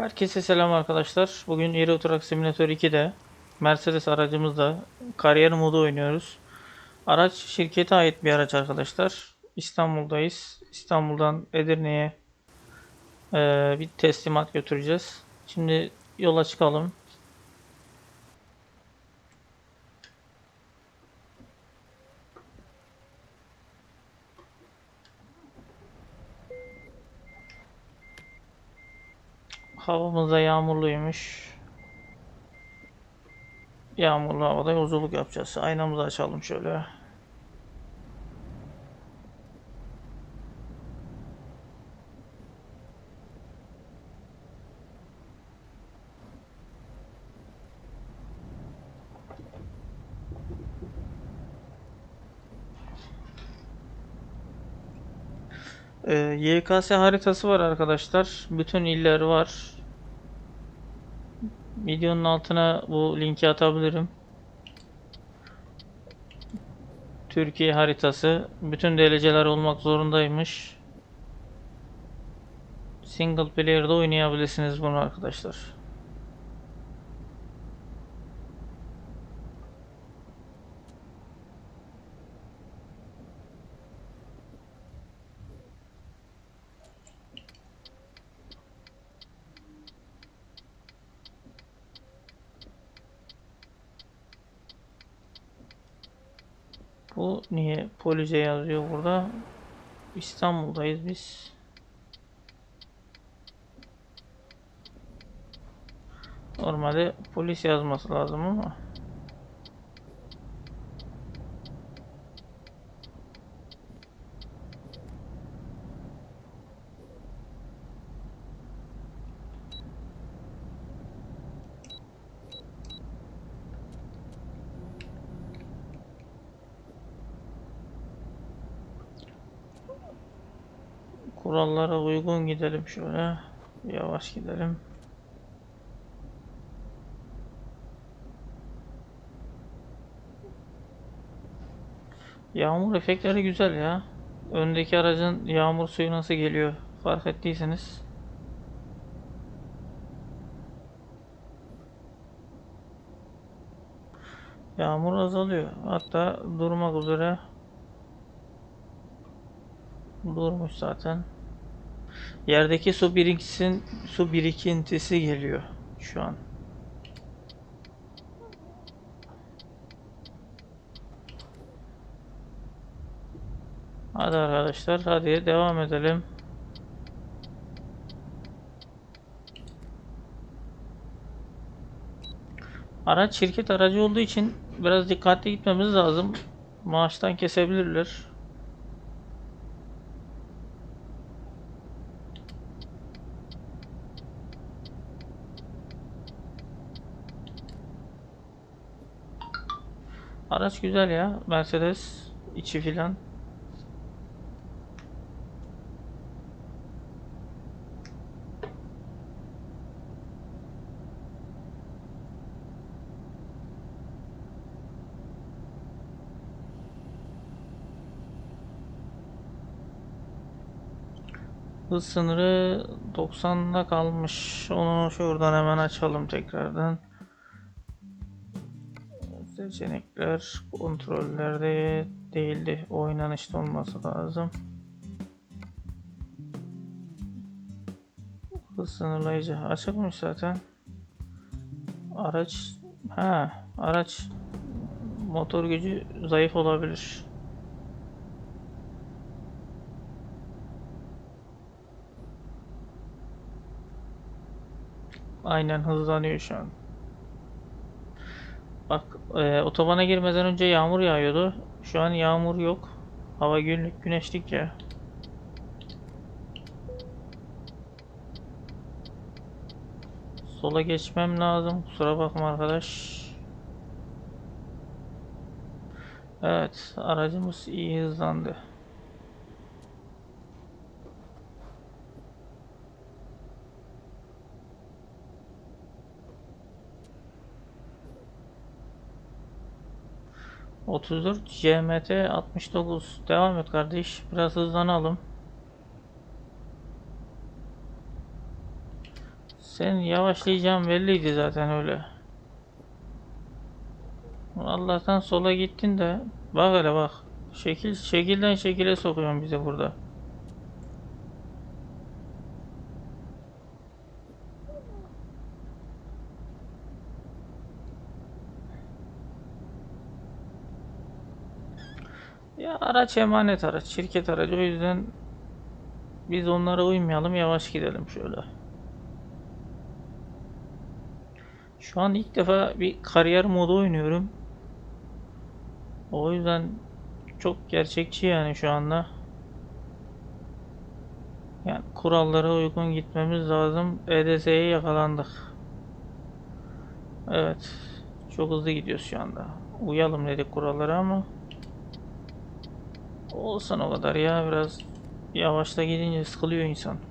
Herkese selam arkadaşlar. Bugün Euro Truck Simulator 2'de Mercedes aracımızda kariyer modu oynuyoruz. Araç şirkete ait bir araç arkadaşlar. İstanbul'dayız. İstanbul'dan Edirne'ye eee, bir teslimat götüreceğiz. Şimdi yola çıkalım. Havamız da yağmurluymuş. Yağmurlu havada yolculuk yapacağız. Aynamızı açalım şöyle. Ee, YKS haritası var arkadaşlar. Bütün iller var. Videonun altına bu linki atabilirim. Türkiye haritası. Bütün DLC'ler olmak zorundaymış. Single player'da oynayabilirsiniz bunu arkadaşlar. Bu niye Police yazıyor burada? İstanbul'dayız biz. Normalde polis yazması lazım ama. Kurallara uygun gidelim şöyle. Yavaş gidelim. Yağmur efektleri güzel ya. Öndeki aracın yağmur suyu nasıl geliyor fark ettiyseniz. Yağmur azalıyor. Hatta durmak üzere durmuş zaten. Yerdeki su birikintisin su birikintisi geliyor şu an. Hadi arkadaşlar hadi devam edelim. Araç şirket aracı olduğu için biraz dikkatli gitmemiz lazım. Maaştan kesebilirler. Araç güzel ya. Mercedes içi filan. Hız sınırı 90'da kalmış. Onu şuradan hemen açalım tekrardan. Seçenekler kontrollerde değildi. Oynanışta olması lazım. Hız sınırlayıcı açıkmış zaten. Araç ha araç motor gücü zayıf olabilir. Aynen hızlanıyor şu an. Bak e, otobana girmeden önce yağmur yağıyordu. Şu an yağmur yok. Hava günlük güneşlik ya. Sola geçmem lazım. Kusura bakma arkadaş. Evet, aracımız iyi hızlandı. Otuz dört GMT 69 devam et kardeş biraz hızlanalım Senin yavaşlayacağın belliydi zaten öyle. Allah'tan sola gittin de bak hele bak. Şekil şekilden şekile sokuyorsun bizi burada. Ya araç emanet araç, şirket aracı o yüzden biz onlara uymayalım, yavaş gidelim şöyle. Şu an ilk defa bir kariyer modu oynuyorum. O yüzden çok gerçekçi yani şu anda. Yani kurallara uygun gitmemiz lazım. EDS'ye yakalandık. Evet. Çok hızlı gidiyoruz şu anda. Uyalım dedik kurallara ama olsun o kadar ya biraz yavaşla gidince sıkılıyor insan.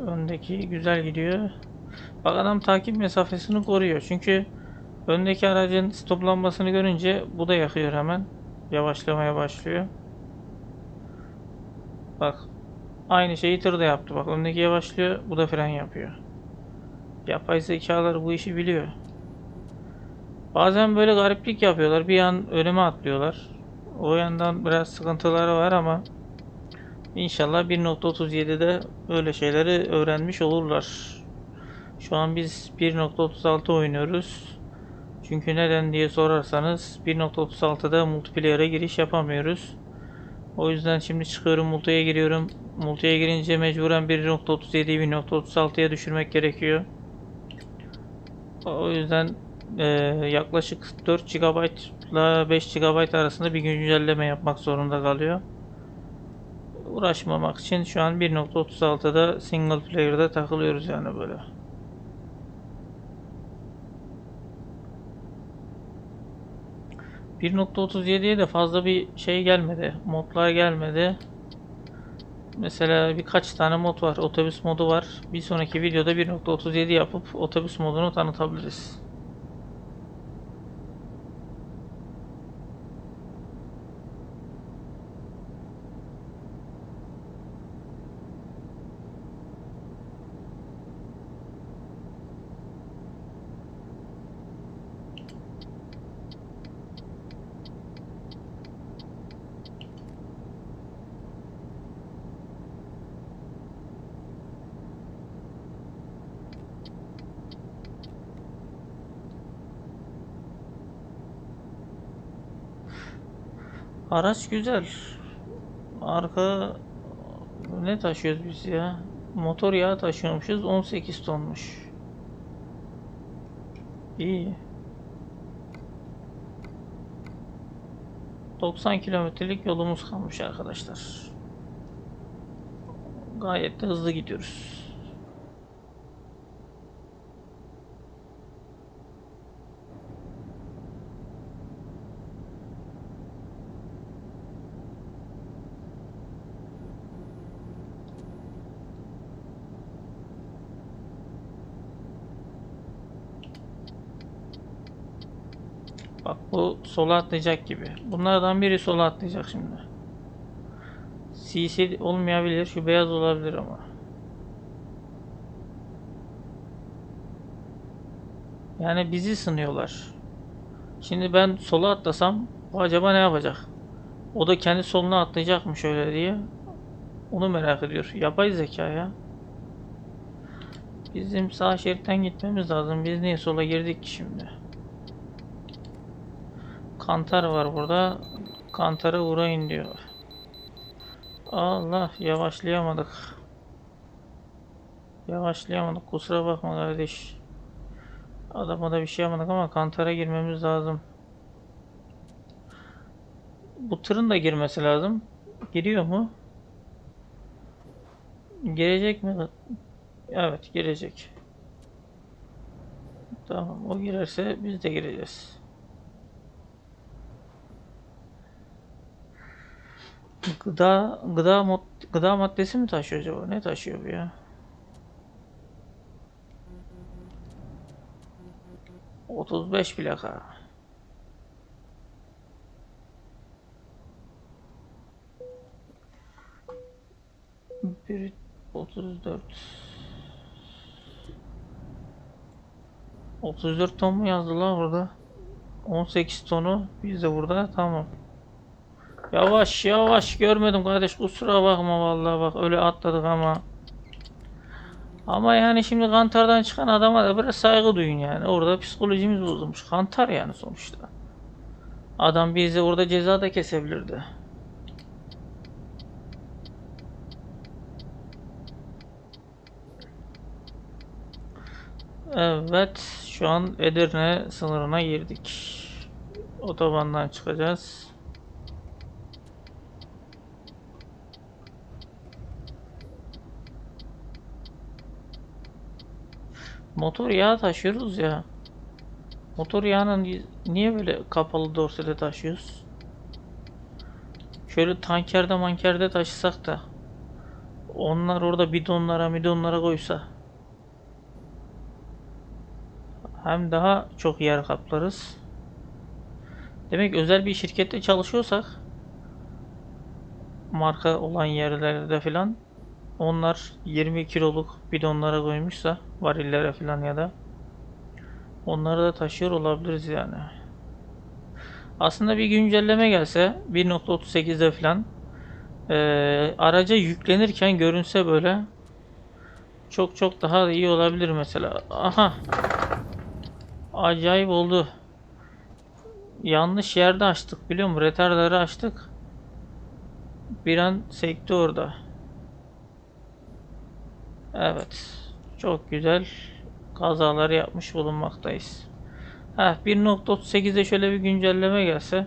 Öndeki güzel gidiyor. Bak adam takip mesafesini koruyor. Çünkü öndeki aracın stoplanmasını görünce bu da yakıyor hemen. Yavaşlamaya başlıyor. Bak. Aynı şeyi tır da yaptı. Bak öndeki yavaşlıyor. Bu da fren yapıyor. Yapay zekalar bu işi biliyor. Bazen böyle gariplik yapıyorlar. Bir an önüme atlıyorlar. O yandan biraz sıkıntıları var ama İnşallah 1.37'de öyle şeyleri öğrenmiş olurlar. Şu an biz 1.36 oynuyoruz. Çünkü neden diye sorarsanız 1.36'da multiplayer'e giriş yapamıyoruz. O yüzden şimdi çıkıyorum multiye giriyorum. Multiye girince mecburen 1.37'yi 1.36'ya düşürmek gerekiyor. O yüzden e, yaklaşık 4 GB ile 5 GB arasında bir güncelleme yapmak zorunda kalıyor uğraşmamak için şu an 1.36'da single player'da takılıyoruz yani böyle. ...1.37'ye de fazla bir şey gelmedi. Modlar gelmedi. Mesela birkaç tane mod var. Otobüs modu var. Bir sonraki videoda 1.37 yapıp otobüs modunu tanıtabiliriz. Araç güzel. Arka ne taşıyoruz biz ya? Motor yağı taşıyormuşuz. 18 tonmuş. İyi. 90 kilometrelik yolumuz kalmış arkadaşlar. Gayet de hızlı gidiyoruz. Bak bu sola atlayacak gibi. Bunlardan biri sola atlayacak şimdi. CC olmayabilir. Şu beyaz olabilir ama. Yani bizi sınıyorlar. Şimdi ben sola atlasam bu acaba ne yapacak? O da kendi soluna atlayacak mı şöyle diye. Onu merak ediyor. Yapay zeka ya. Bizim sağ şeritten gitmemiz lazım. Biz niye sola girdik ki şimdi? Kantar var burada. Kantara uğrayın diyor. Allah yavaşlayamadık. Yavaşlayamadık. Kusura bakma kardeş. Adama da bir şey yapmadık ama kantara girmemiz lazım. Bu tırın da girmesi lazım. Giriyor mu? Girecek mi? Evet girecek. Tamam o girerse biz de gireceğiz. Gıda gıda mod, gıda maddesi mi taşıyor acaba? Ne taşıyor bu ya? 35 plaka. Bir 34 34 ton mu yazdılar burada? 18 tonu biz de burada tamam. Yavaş yavaş görmedim kardeş kusura bakma vallahi bak öyle atladık ama. Ama yani şimdi kantardan çıkan adama da biraz saygı duyun yani. Orada psikolojimiz bozulmuş. Kantar yani sonuçta. Adam bizi orada ceza da kesebilirdi. Evet, şu an Edirne sınırına girdik. Otobandan çıkacağız. Motor yağı taşıyoruz ya. Motor yağının niye böyle kapalı dorsede taşıyoruz? Şöyle tankerde mankerde taşısak da onlar orada bidonlara bidonlara koysa hem daha çok yer kaplarız. Demek özel bir şirkette çalışıyorsak marka olan yerlerde filan onlar 20 kiloluk bidonlara koymuşsa varillere filan ya da onları da taşıyor olabiliriz yani. Aslında bir güncelleme gelse 1.38'de filan eee, araca yüklenirken görünse böyle çok çok daha iyi olabilir mesela. Aha. Acayip oldu. Yanlış yerde açtık biliyor musun? Retarları açtık. Bir an sekti orada. Evet. Çok güzel kazalar yapmış bulunmaktayız. Ha 1.38'de şöyle bir güncelleme gelse.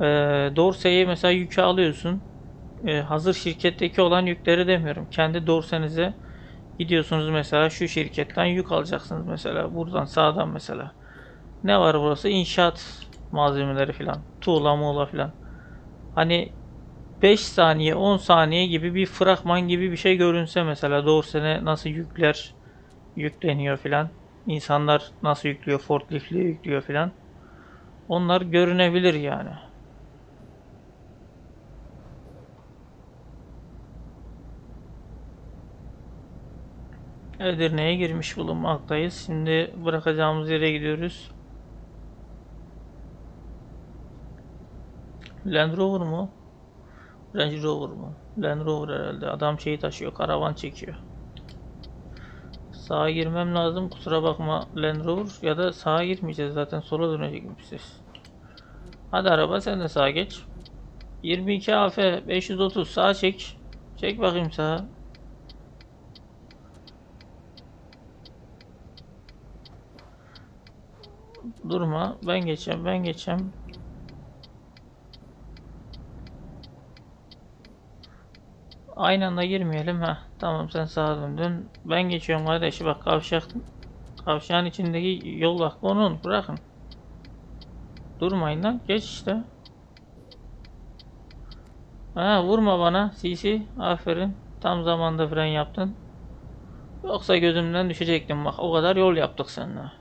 Ee, Dorsey'e mesela yükü alıyorsun. Ee, hazır şirketteki olan yükleri demiyorum. Kendi dorsenize gidiyorsunuz mesela şu şirketten yük alacaksınız mesela. Buradan sağdan mesela. Ne var burası? İnşaat malzemeleri filan. Tuğla muğla filan. Hani 5 saniye 10 saniye gibi bir fragman gibi bir şey görünse mesela Dorsen'e nasıl yükler yükleniyor filan. İnsanlar nasıl yüklüyor, forkliftle yüklüyor filan. Onlar görünebilir yani. Edirne'ye girmiş bulunmaktayız. Şimdi bırakacağımız yere gidiyoruz. Land Rover mu? Range Rover mu? Land Rover herhalde. Adam şeyi taşıyor. Karavan çekiyor. Sağa girmem lazım. Kusura bakma Land Rover. Ya da sağa girmeyeceğiz zaten. Sola dönecekmişiz. Hadi araba sen de sağa geç. 22 AF 530 sağa çek. Çek bakayım sağa. Durma. Ben geçeceğim. Ben geçeceğim. Aynı anda girmeyelim ha. Tamam sen sağa döndün. Ben geçiyorum kardeşi bak kavşak kavşağın içindeki yol bak onun bırakın. Durmayın lan geç işte. Ha vurma bana CC aferin. Tam zamanda fren yaptın. Yoksa gözümden düşecektim bak o kadar yol yaptık seninle.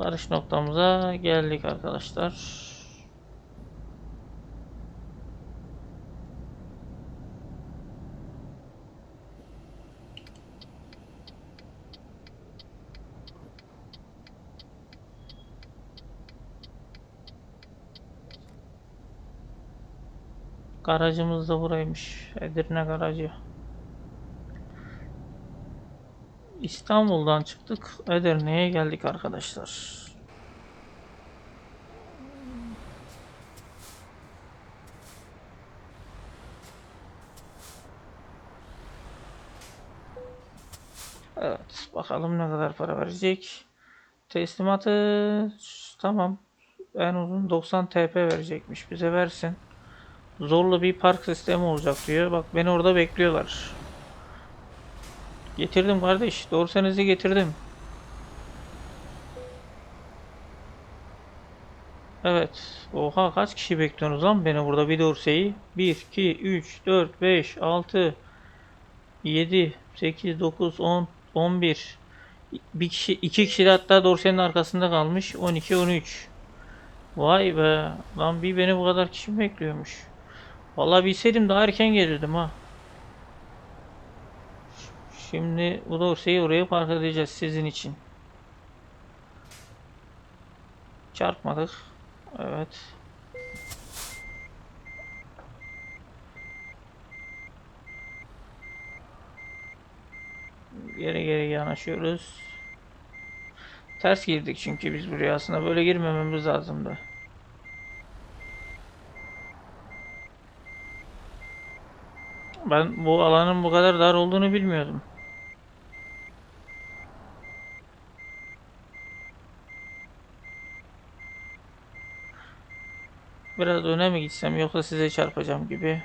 Varış noktamıza geldik arkadaşlar. Garajımız da buraymış. Edirne garajı. İstanbul'dan çıktık. Edirne'ye geldik arkadaşlar. Evet, bakalım ne kadar para verecek. Teslimatı tamam. En uzun 90 TP verecekmiş. Bize versin. Zorlu bir park sistemi olacak diyor. Bak beni orada bekliyorlar. Getirdim kardeş. Dorseniz'i getirdim. Evet. Oha kaç kişi bekliyorsunuz lan beni burada bir dorseyi? 1, 2, 3, 4, 5, 6, 7, 8, 9, 10, 11. Bir kişi, iki kişi de hatta dorsenin arkasında kalmış. 12, 13. Vay be. Lan bir beni bu kadar kişi bekliyormuş. Vallahi bilseydim daha erken gelirdim ha. Şimdi bu dorseyi oraya park edeceğiz sizin için. Çarpmadık. Evet. Geri geri yanaşıyoruz. Ters girdik çünkü biz buraya aslında böyle girmememiz lazımdı. Ben bu alanın bu kadar dar olduğunu bilmiyordum. Biraz öne mi gitsem yoksa size çarpacağım gibi.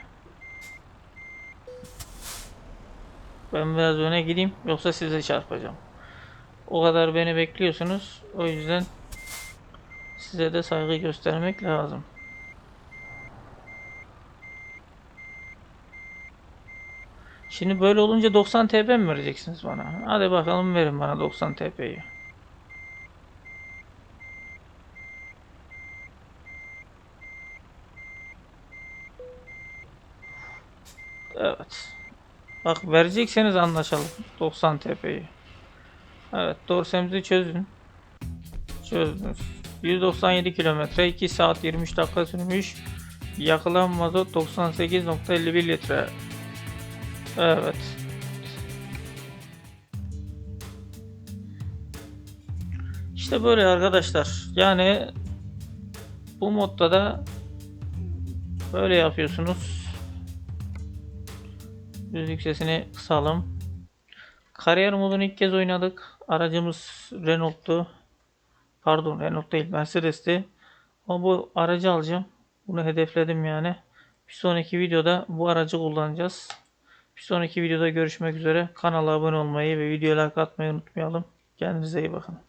Ben biraz öne gideyim yoksa size çarpacağım. O kadar beni bekliyorsunuz. O yüzden size de saygı göstermek lazım. Şimdi böyle olunca 90 TP mi vereceksiniz bana? Hadi bakalım verin bana 90 TP'yi. Evet. Bak verecekseniz anlaşalım. 90 TP'yi. Evet dorsemizi çözün. Çözdünüz. 197 kilometre 2 saat 23 dakika sürmüş. Yakılan mazot 98.51 litre. Evet. İşte böyle arkadaşlar. Yani bu modda da böyle yapıyorsunuz. Müzik sesini kısalım. Kariyer modunu ilk kez oynadık. Aracımız Renault'tu. Pardon Renault değil Mercedes'ti. Ama bu aracı alacağım. Bunu hedefledim yani. Bir sonraki videoda bu aracı kullanacağız. Bir sonraki videoda görüşmek üzere. Kanala abone olmayı ve videoya like atmayı unutmayalım. Kendinize iyi bakın.